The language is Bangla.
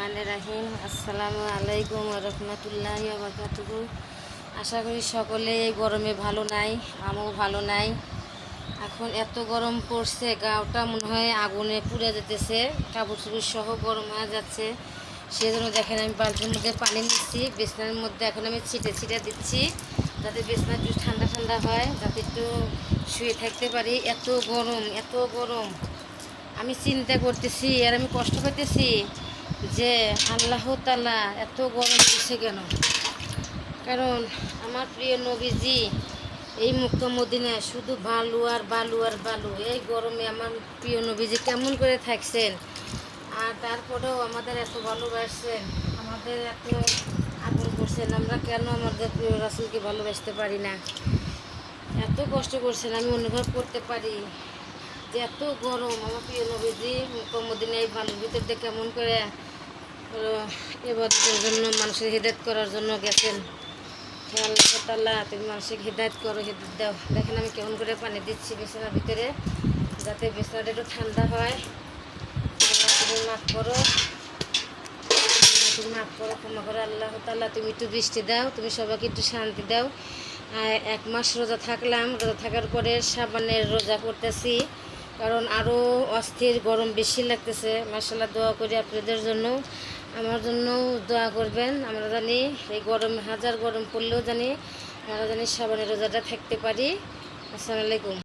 রহমান রাহিম। আসসালামু আলাইকুম রহমতুল্লাহ বাকাতুকু আশা করি সকলে এই গরমে ভালো নাই, আমও ভালো নাই। এখন এত গরম পড়ছে, গাওটা মনে হয় আগুনে পুড়ে যেতেছে কাপড় চুপুর সহ গরম হয়ে যাচ্ছে। সেজন্য দেখেন আমি বালতির মধ্যে পানি নিচ্ছি, বিছনার মধ্যে এখন আমি ছিটে ছিটে দিচ্ছি, যাতে বিছনা একটু ঠান্ডা ঠান্ডা হয়, যাতে একটু শুয়ে থাকতে পারি। এত গরম এত গরম। আমি চিন্তা করতেছি আর আমি কষ্ট করতেছি যে আল্লাহ তালা এত গরম দিচ্ছে কেন? কারণ আমার প্রিয় নবীজি এই মুক্ত মদিনায় শুধু বালু আর বালু আর বালু, এই গরমে আমার প্রিয় নবীজি কেমন করে থাকছেন? আর তারপরেও আমাদের এত ভালোবাসছেন, আমাদের এত আগুন করছেন, আমরা কেন আমাদের প্রিয় রাসুলকে ভালোবাসতে পারি না? এত কষ্ট করছেন, আমি অনুভব করতে পারি যে এত গরম। আমার প্রিয় নবীজি কমদিনে এই বালুর ভিতর দিয়ে কেমন করে এবারের জন্য মানুষের হিদায়ত করার জন্য গেছেন। আল্লাহ তুমি মানুষকে হিদায়ত করো, হিদায়ত দাও। দেখেন আমি কেমন করে পানি দিচ্ছি বিছানার ভিতরে, যাতে বিছানাটা একটু ঠান্ডা হয়। তুমি মাফ করো। তুমি মাফ করো, ক্ষমা করো। আল্লাহ তাল্লাহ তুমি একটু বৃষ্টি দাও, তুমি সবাইকে একটু শান্তি দাও। এক মাস রোজা থাকলাম, রোজা থাকার পরে সাবানের রোজা করতেছি কারণ আরও অস্থির গরম বেশি লাগতেছে। মাসাল্লাহ দোয়া করি আপনাদের জন্য। আমার জন্য দোয়া করবেন। আমরা জানি এই গরম, হাজার গরম পড়লেও জানি আমরা জানি সাবানের রোজাটা থাকতে পারি। আসসালামু আলাইকুম।